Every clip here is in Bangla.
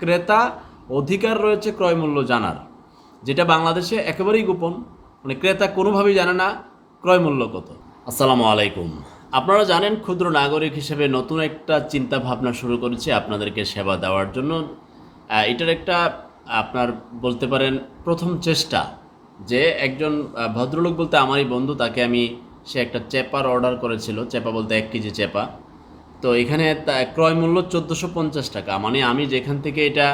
ক্রেতা অধিকার রয়েছে ক্রয় মূল্য জানার, যেটা বাংলাদেশে একেবারেই গোপন। মানে ক্রেতা কোনোভাবেই জানে না ক্রয় মূল্য কত। আসসালামু আলাইকুম। আপনারা জানেন ক্ষুদ্র নাগরিক হিসেবে নতুন একটা চিন্তা ভাবনা শুরু করেছে আপনাদেরকে সেবা দেওয়ার জন্য। এটার একটা, আপনার বলতে পারেন প্রথম চেষ্টা যে একজন ভদ্রলোক বলতে আমারই বন্ধু, তাকে আমি সে একটা চেপার অর্ডার করেছিল। চেপা বলতে এক কেজি চেপা। তো এখানে ক্রয় মূল্য চোদ্দোশো পঞ্চাশ টাকা। মানে আমি যেখান থেকে এটা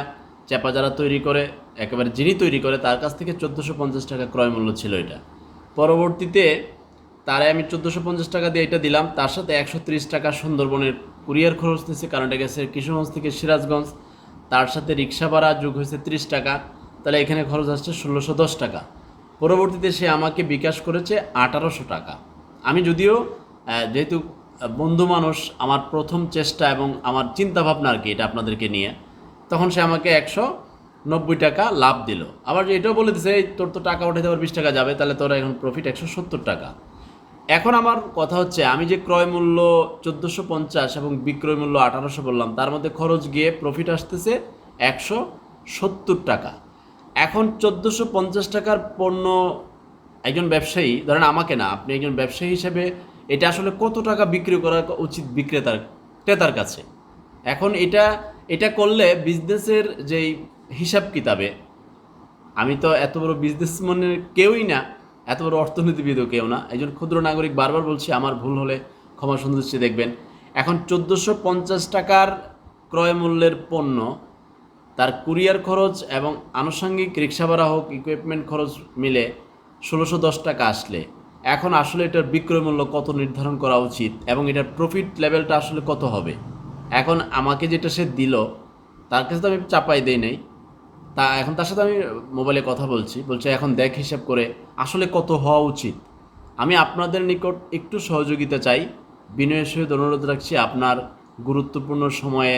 চেপা যারা তৈরি করে, একেবারে যিনি তৈরি করে, তার কাছ থেকে চোদ্দোশো পঞ্চাশ টাকা ক্রয় মূল্য ছিল এটা। পরবর্তীতে তারে আমি চোদ্দোশো পঞ্চাশ টাকা দিয়ে এটা দিলাম। তার সাথে একশো ত্রিশ টাকা সুন্দরবনের কুরিয়ার খরচ নিচ্ছে কারণ এটা গেছে কিশোরগঞ্জ থেকে সিরাজগঞ্জ। তার সাথে রিক্সা ভাড়া যোগ হয়েছে ত্রিশ টাকা। তাহলে এখানে খরচ আসছে ষোলোশো দশ টাকা। পরবর্তীতে সে আমাকে বিকাশ করেছে আঠারোশো টাকা। আমি যদিও যেহেতু বন্ধু মানুষ আমার প্রথম চেষ্টা এবং আমার চিন্তা ভাবনা আর কি এটা আপনাদেরকে নিয়ে। তখন সে আমাকে একশো নব্বই টাকা লাভ দিল। আবার এটাও বলে দিছে "এই, তোর তো টাকা উঠাতে আবার বিশ টাকা যাবে তাহলে তোর এখন প্রফিট একশো সত্তর টাকা। এখন আমার কথা হচ্ছে আমি যে ক্রয় মূল্য চোদ্দোশো পঞ্চাশ এবং বিক্রয় মূল্য আঠারোশো বললাম তার মধ্যে খরচ গিয়ে প্রফিট আসতেছে একশো সত্তর টাকা। এখন চোদ্দোশো পঞ্চাশ টাকার পণ্য একজন ব্যবসায়ী ধরেন আমাকে না আপনি একজন ব্যবসায়ী হিসেবে এটা আসলে কত টাকা বিক্রি করা উচিত বিক্রেতার, ক্রেতার কাছে? এখন এটা এটা করলে বিজনেসের যেই হিসাব কিতাবে, আমি তো এত বড় বিজনেসম্যানের কেউই না, এত বড় অর্থনীতিবিদও কেউ না, একজন ক্ষুদ্র নাগরিক বারবার বলছি, আমার ভুল হলে ক্ষমা সুন্দর দেখবেন। এখন চোদ্দোশো পঞ্চাশ টাকার ক্রয় মূল্যের পণ্য, তার কুরিয়ার খরচ এবং আনুষঙ্গিক রিক্সা ভাড়া হোক ইকুইপমেন্ট খরচ মিলে ষোলোশো দশ টাকা আসলে। এখন আসলে এটার বিক্রয় মূল্য কত নির্ধারণ করা উচিত এবং এটার প্রফিট লেভেলটা আসলে কত হবে? এখন আমাকে যেটা সে দিল, তার কাছে তো আমি চাপাই দেই নাই। তা এখন তার সাথে আমি মোবাইলে কথা বলছি, বলছে এখন দেখ হিসাব করে আসলে কত হওয়া উচিত। আমি আপনাদের নিকট একটু সহযোগিতা চাই, বিনয়ের সহিত অনুরোধ রাখছি আপনার গুরুত্বপূর্ণ সময়ে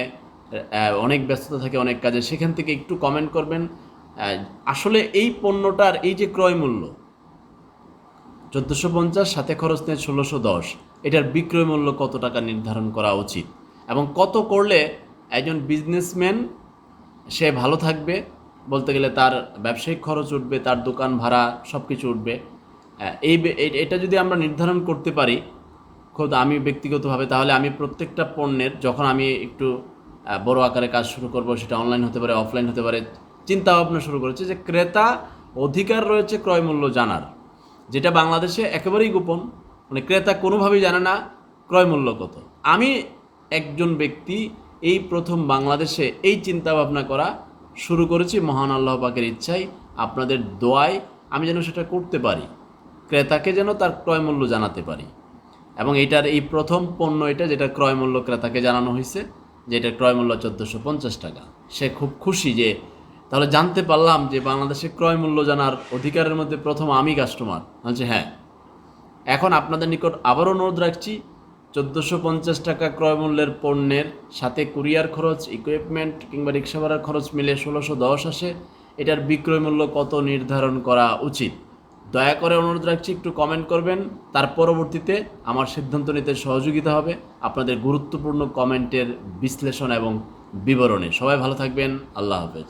অনেক ব্যস্ততা থাকে অনেক কাজে, সেখান থেকে একটু কমেন্ট করবেন। আসলে এই পণ্যটার এই যে ক্রয় মূল্য চোদ্দোশো পঞ্চাশ সাথে খরচ নেয় ষোলোশো দশ। এটার বিক্রয় মূল্য কত টাকা নির্ধারণ করা উচিত? এবং কত করলে একজন বিজনেসম্যান সে ভালো থাকবে? বলতে গেলে তার ব্যবসায়িক খরচ উঠবে তার দোকান ভাড়া সব কিছু উঠবে। আহ, এই এটা যদি আমরা নির্ধারণ করতে পারি খোদ আমি ব্যক্তিগতভাবে তাহলে আমি প্রত্যেকটা পণ্যের যখন আমি একটু বড় আকারে কাজ শুরু করব সেটা অনলাইন হতে পারে অফলাইন হতে পারে চিন্তা ভাবনা শুরু করেছে যে ক্রেতা অধিকার রয়েছে ক্রয় মূল্য জানার। যেটা বাংলাদেশে একেবারেই গোপন মানে ক্রেতা কোনোভাবেই জানে না ক্রয় মূল্য কত। আমি একজন ব্যক্তি এই প্রথম বাংলাদেশে এই চিন্তা ভাবনা করা শুরু করেছি মহান আল্লাহ পাকের ইচ্ছায়, আপনাদের দোয়ায় আমি যেন সেটা করতে পারি, ক্রেতাকে যেন তার ক্রয় মূল্য জানাতে পারি। এবং এটার এই প্রথম পণ্য এটা যেটা ক্রয় মূল্য ক্রেতাকে জানানো হয়েছে যে এটার ক্রয় মূল্য চোদ্দোশো পঞ্চাশ টাকা। সে খুব খুশি যে তাহলে জানতে পারলাম যে বাংলাদেশে ক্রয় মূল্য জানার অধিকারের মধ্যে প্রথম আমি কাস্টমার বলছে হ্যাঁ। এখন আপনাদের নিকট আবারও অনুরোধ রাখছি, চোদ্দোশো পঞ্চাশ টাকা ক্রয় মূল্যের পণ্যের সাথে কুরিয়ার খরচ ইকুইপমেন্ট কিংবা রিক্সা ভাড়ার খরচ মিলে ষোলোশো দশ আসে। এটার বিক্রয় মূল্য কত নির্ধারণ করা উচিত? দয়া করে অনুরোধ রাখছি, একটু কমেন্ট করবেন। তার পরবর্তীতে আমার সিদ্ধান্ত নিতে সহযোগিতা হবে। আপনাদের গুরুত্বপূর্ণ কমেন্টের বিশ্লেষণ এবং বিবরণে। সবাই ভালো থাকবেন। আল্লাহ হাফেজ।